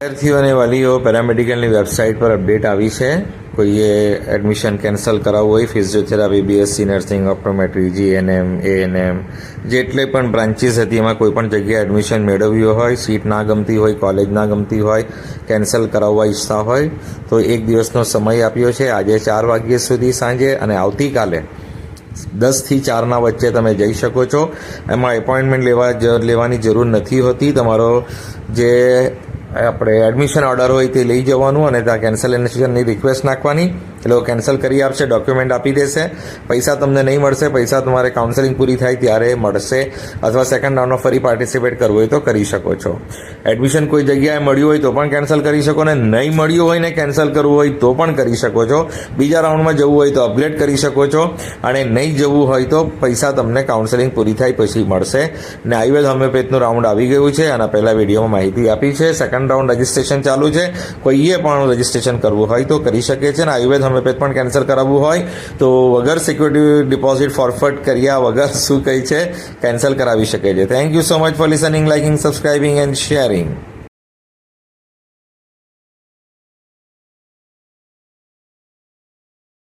વિદ્યાર્થીઓ અને વાલીઓ પેરામેડિકલની વેબસાઇટ પર અપડેટ આવી છે. કોઈએ એડમિશન કેન્સલ કરાવવું હોય, physiotherapy, BSc, nursing, optometry, GNM, ANM, જેટલી પણ બ્રાન્ચીસ હતી, એમાં કોઈ પણ જગ્યાએ એડમિશન મેળવ્યું હોય, સીટ ના ગમતી હોય, કોલેજ ના ગમતી હોય, કેન્સલ કરાવવા ઈચ્છતા હોય, તો એક દિવસનો સમય આપ્યો છે. આજે ચાર વાગ્યા સુધી સાંજે અને આવતીકાલે દસથી ચારના વચ્ચે તમે જઈ શકો છો. એમાં એપોઇન્ટમેન્ટ લેવા લેવાની જરૂર નથી હોતી. તમારો જે આપણે એડમિશન ઓર્ડર હોય તે લઈ જવાનું અને ત્યાં કેન્સલ એનસેશનની રિક્વેસ્ટ નાખવાની. એ કેન્સલ કરી આપશે ડોક્યુમેન્ટ આપી દેશે. પૈસા તમને નહીં મળશે, પૈસા તમારે કાઉન્સેલિંગ પૂરી થાય ત્યારે મળશે અથવા સેકન્ડ રાઉન્ડમાં ફરી પાર્ટિસિપેટ કરવું હોય તો કરી શકો છો. એડમિશન કોઈ જગ્યાએ મળ્યું હોય તો પણ કેન્સલ કરી શકો ને નહીં મળ્યું હોય ને કેન્સલ કરવું હોય તો પણ કરી શકો છો. બીજા રાઉન્ડમાં જવું હોય તો અપગ્રેડ કરી શકો છો અને નહીં જવું હોય તો પૈસા તમને કાઉન્સેલિંગ પૂરી થાય પછી મળશે. ને આયુર્વેદ હોમિયોપેથનું રાઉન્ડ આવી ગયું છે આના પહેલાં વિડીયોમાં માહિતી આપી છે. સેકન્ડ રાઉન્ડ રજિસ્ટ્રેશન ચાલુ છે. કોઈએ પણ રજિસ્ટ્રેશન કરવું હોય તો કરી શકે છે ને આયુર્વેદ હોમિયોપેથ પણ કેન્સલ કરાવવું હોય, તો વગર સિક્યુરિટી ડિપોઝિટ ફોરફટ કર્યા વગર શું કહે છે? કેન્સલ કરાવી શકે છે. Thank you so much for listening liking subscribing and sharing